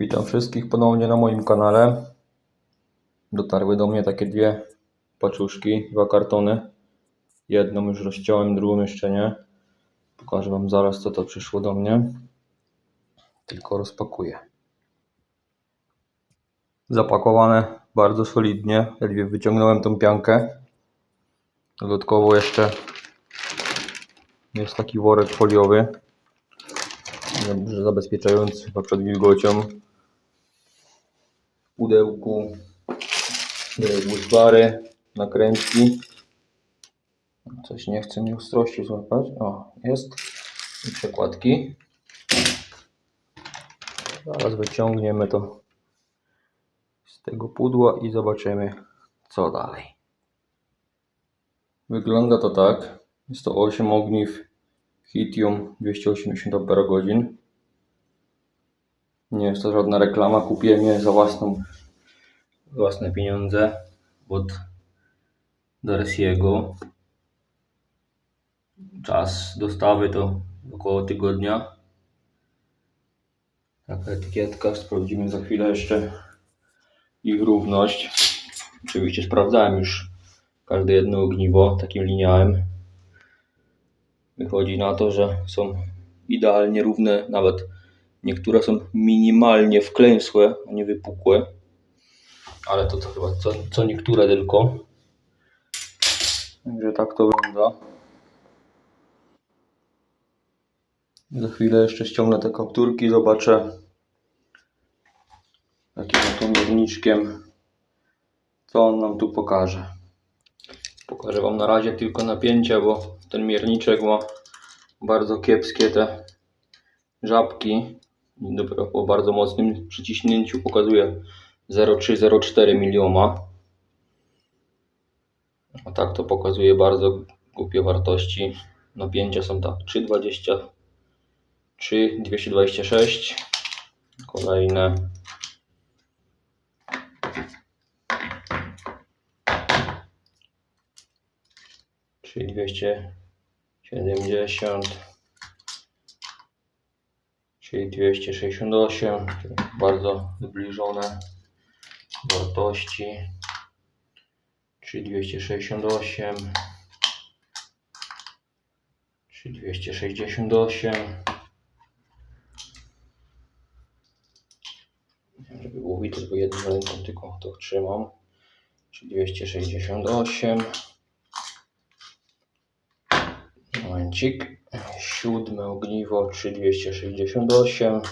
Witam wszystkich ponownie na moim kanale. Dotarły do mnie takie dwie paczuszki, dwa kartony. Jedną już rozciąłem, drugą jeszcze nie. Pokażę Wam zaraz co to przyszło do mnie. Tylko rozpakuję. Zapakowane bardzo solidnie. Ledwie wyciągnąłem tą piankę. Dodatkowo jeszcze jest taki worek foliowy. Dobrze zabezpieczający chyba przed wilgocią. Pudełku błyszwary, nakrętki. Coś nie chce mi ostrości złapać. O, jest. I przekładki. Zaraz wyciągniemy to z tego pudła i zobaczymy co dalej. Wygląda to tak. Jest to 8 ogniw Hitium 280 Ah. Nie jest to żadna reklama. Kupiłem je za własną, własne pieniądze od Darcy'ego. Czas dostawy to około tygodnia. Taka etykietka. Sprawdzimy za chwilę jeszcze ich równość. Oczywiście sprawdzałem już każde jedno ogniwo takim lineałem. Wychodzi na to, że są idealnie równe, nawet niektóre są minimalnie wklęsłe, a nie wypukłe. Ale to, to chyba co, co niektóre tylko. Także tak to wygląda. Za chwilę jeszcze ściągnę te kapturki, zobaczę takim oto mierniczkiem, co on nam tu pokaże. Pokażę Wam na razie tylko napięcie, bo ten mierniczek ma bardzo kiepskie te żabki. I dopiero po bardzo mocnym przyciśnięciu pokazuje 0,3-0,4 milioma. A tak to pokazuje bardzo głupie wartości. Napięcia są tak 3,20, 3,226. Kolejne czyli 270 czyli 268 czyli bardzo zbliżone wartości czyli 268 czyli 268 żeby było widać, bo jedną ręką tylko to trzymam czyli 268 Momencik. Siódme ogniwo 3268.